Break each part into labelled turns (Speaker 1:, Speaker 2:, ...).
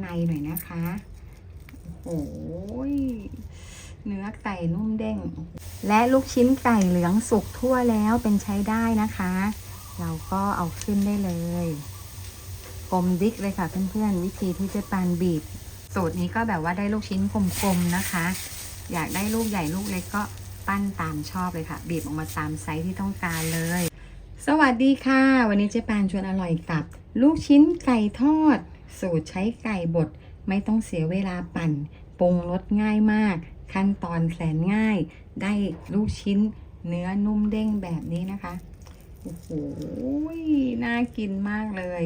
Speaker 1: ในหน่อยนะคะ โอ้โหยเนื้อไก่นุ่มเด้ง และลูกชิ้นไก่เหลืองสุกทั่วแล้วเป็นใช้ได้นะคะ เราก็เอาขึ้นได้เลย กลมดิกเลยค่ะเพื่อนๆ วิธีที่เจะปานบีบ สูตรนี้ก็แบบว่าได้ลูกชิ้นกลมๆนะคะ อยากได้ลูกใหญ่ลูกเล็กก็ปั้นตามชอบเลยค่ะ บีบออกมาตามไซส์ที่ต้องการเลย สวัสดีค่ะ วันนี้เจ๊ปานชวนอร่อยกับ ลูกชิ้นไก่ทอด สูตรใช้ไก่บดไม่ต้องเสียเวลาปั่น ปรุงรสง่ายมาก ขั้นตอนแสนง่าย ได้ลูกชิ้นเนื้อนุ่มเด้งแบบนี้นะคะ โอ้โห น่ากินมากเลย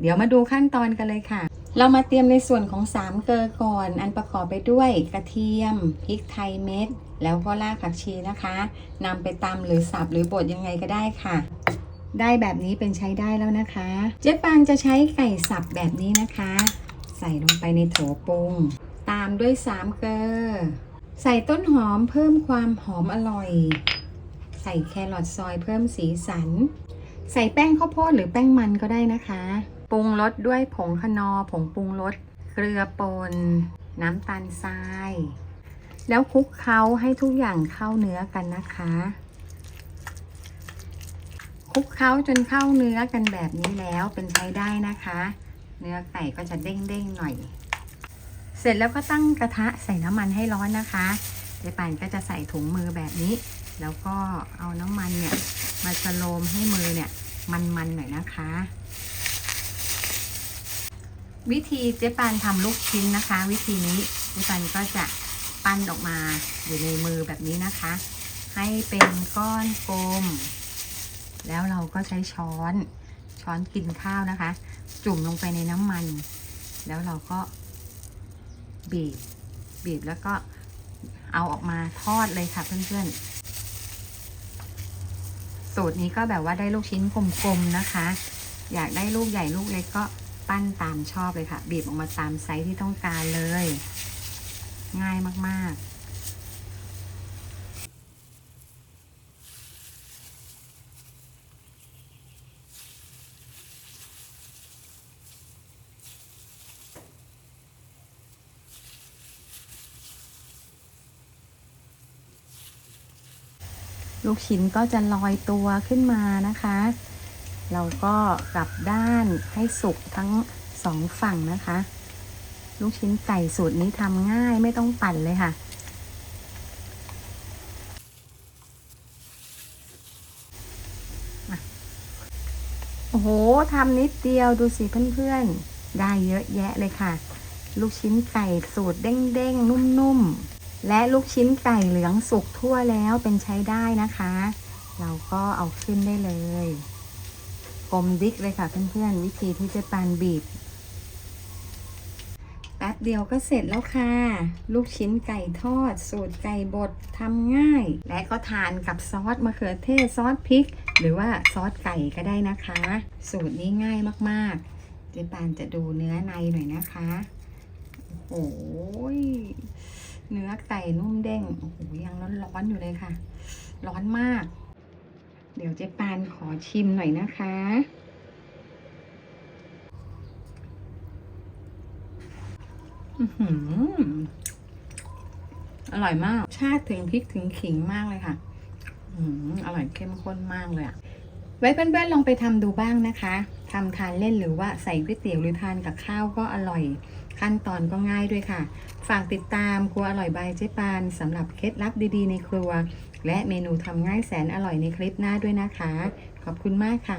Speaker 1: เดี๋ยวมาดูขั้นตอนกันเลยค่ะ เรามาเตรียมในส่วนของสามเกลอก่อน อันประกอบไปด้วยกระเทียม พริกไทยเม็ด แล้วก็รากผักชีนะคะนำไปตำหรือสับหรือบดยังไงก็ได้ค่ะ ได้แบบนี้เป็นใช้ได้แล้วนะคะ เจ๊ปางจะใช้ไก่สับแบบนี้นะคะ ใส่ลงไปในโถปรุง ตามด้วยสามเกลอใส่ต้นหอมเพิ่มความหอมอร่อย ใส่แครอทซอยเพิ่มสีสัน ใส่แป้งข้าวโพดหรือแป้งมันก็ได้นะคะ ปรุงรสด้วยผงคนอผงปรุงรสเกลือป่นน้ำตาลทราย แล้วคลุกเคล้าให้ทุกอย่างเข้าเนื้อกันนะคะ ลุกเคล้าจนเข้าเนื้อกันแบบนี้แล้วเป็นใช้ได้นะคะ เนื้อไก่ก็จะเด้งๆหน่อย เสร็จแล้วก็ตั้งกระทะใส่น้ำมันให้ร้อนนะคะเจ๊ปานก็จะใส่ถุงมือแบบนี้ แล้วก็เอาน้ำมันเนี่ยมาสโลมให้มือเนี่ยมันๆหน่อยนะคะ วิธีเจ๊ปานทำลูกชิ้นนะคะ วิธีนี้เจ๊ปานก็จะปั้นออกมาอยู่ในมือแบบนี้นะคะ ให้เป็นก้อนกลม แล้วเราก็ใช้ช้อนช้อนกินข้าวนะคะ จุ่มลงไปในน้ำมัน แล้วเราก็บีบ บีบแล้วก็เอาออกมาทอดเลยค่ะเพื่อนๆ สูตรนี้ก็แบบว่าได้ลูกชิ้นกลมๆนะคะ อยากได้ลูกใหญ่ลูกเล็กก็ปั้นตามชอบเลยค่ะ บีบออกมาตามไซส์ที่ต้องการเลย ง่ายมากๆ ลูกชิ้นก็จะลอยตัวขึ้นมานะคะ เราก็กลับด้านให้สุกทั้งสองฝั่งนะคะ ลูกชิ้นไก่สูตรนี้ทำง่ายไม่ต้องปั่นเลยค่ะ โอ้โหทำนิดเดียวดูสิเพื่อนๆ ได้เยอะแยะเลยค่ะ ลูกชิ้นไก่สูตรเด้งๆ นุ่มๆ และลูกชิ้นไก่เหลืองสุกทั่วแล้วเป็นใช้ได้นะคะ เราก็เอาขึ้นได้เลย กลมดิกเลยค่ะเพื่อนๆ วิธีที่เจะปานบีบแป๊บเดียวก็เสร็จแล้วค่ะ ลูกชิ้นไก่ทอด สูตรไก่บดทำง่าย และก็ทานกับซอสมะเขือเทศซอสพริก หรือว่าซอสไก่ก็ได้นะคะ สูตรนี้ง่ายมากๆเจ๊ปานจะดูเนื้อในหน่อยนะคะ โอ้โหย อไก่นุ่มเด้งโอ้โหยังร้อนๆอยู่เลยค่ะ ร้อนมาก เดี๋ยวเจ๊ปานขอชิมหน่อยนะคะ อือหืออร่อยมาก ชาติถึงพริกถึงขิงมากเลยค่ะ อืมอร่อยเข้มข้นมากเลยอะไว้เพื่อนๆลองไปทำดูบ้างนะคะทำทานเล่นหรือว่าใส่ก๋วยเตี๋ยวหรือทานกับข้าวก็อร่อย ขั้นตอนก็ง่ายด้วยค่ะ ฝากติดตามครัวอร่อยบายเจ๊ปานสำหรับเคล็ดลับดีๆ ในครัว และเมนูทำง่ายแสนอร่อยในคลิปหน้าด้วยนะคะ ขอบคุณมากค่ะ